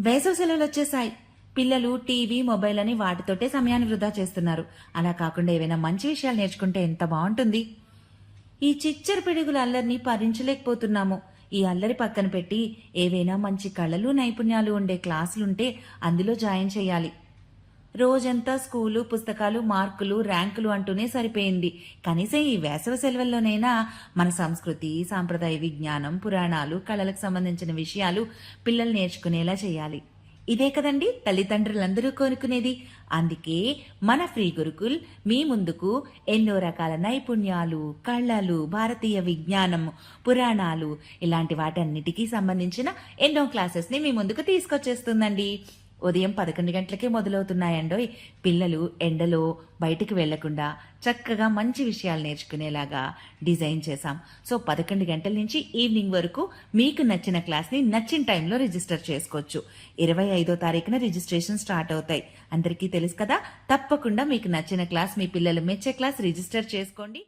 వేసవి సెలవులు వచ్చేసాయి పిల్లలు టీవీ మొబైల్ అని వాటితోటే సమయాన్ని వృధా చేస్తున్నారు. అలా కాకుండా ఏవైనా మంచి విషయాలు నేర్చుకుంటే ఎంత బాగుంటుంది? ఈ చిచ్చర పిడుగుల అల్లరిని భరించలేకపోతున్నాము. ఈ అల్లరి పక్కన పెట్టి ఏవైనా మంచి కళలు నైపుణ్యాలు ఉండే క్లాసులుంటే అందులో జాయిన్ చేయాలి. రోజంతా స్కూలు పుస్తకాలు మార్కులు ర్యాంకులు అంటూనే సరిపోయింది. కనీసం ఈ వేసవి సెలవుల్లోనైనా మన సంస్కృతి సాంప్రదాయ విజ్ఞానం పురాణాలు కళలకు సంబంధించిన విషయాలు పిల్లలు నేర్చుకునేలా చేయాలి. ఇదే కదండి తల్లిదండ్రులందరూ కోరుకునేది. అందుకే మన ఫ్రీ గురుకుల్ మీ ముందుకు ఎన్నో రకాల నైపుణ్యాలు కళలు భారతీయ విజ్ఞానం పురాణాలు ఇలాంటి వాటన్నిటికీ సంబంధించిన ఎన్నో క్లాసెస్ని మీ ముందుకు తీసుకొచ్చేస్తుందండి. ఉదయం పదకొండు గంటలకే మొదలవుతున్నాయండోయ్. పిల్లలు ఎండలో బయటికి వెళ్ళకుండా చక్కగా మంచి విషయాలు నేర్చుకునేలాగా డిజైన్ చేశాం. సో పదకొండు గంటల నుంచి ఈవినింగ్ వరకు మీకు నచ్చిన క్లాస్ని నచ్చిన టైంలో రిజిస్టర్ చేసుకోవచ్చు. ఇరవై ఐదో తారీఖున రిజిస్ట్రేషన్ స్టార్ట్ అవుతాయి. అందరికీ తెలుసు కదా? తప్పకుండా మీకు నచ్చిన క్లాస్ మీ పిల్లలు మెచ్చే క్లాస్ రిజిస్టర్ చేసుకోండి.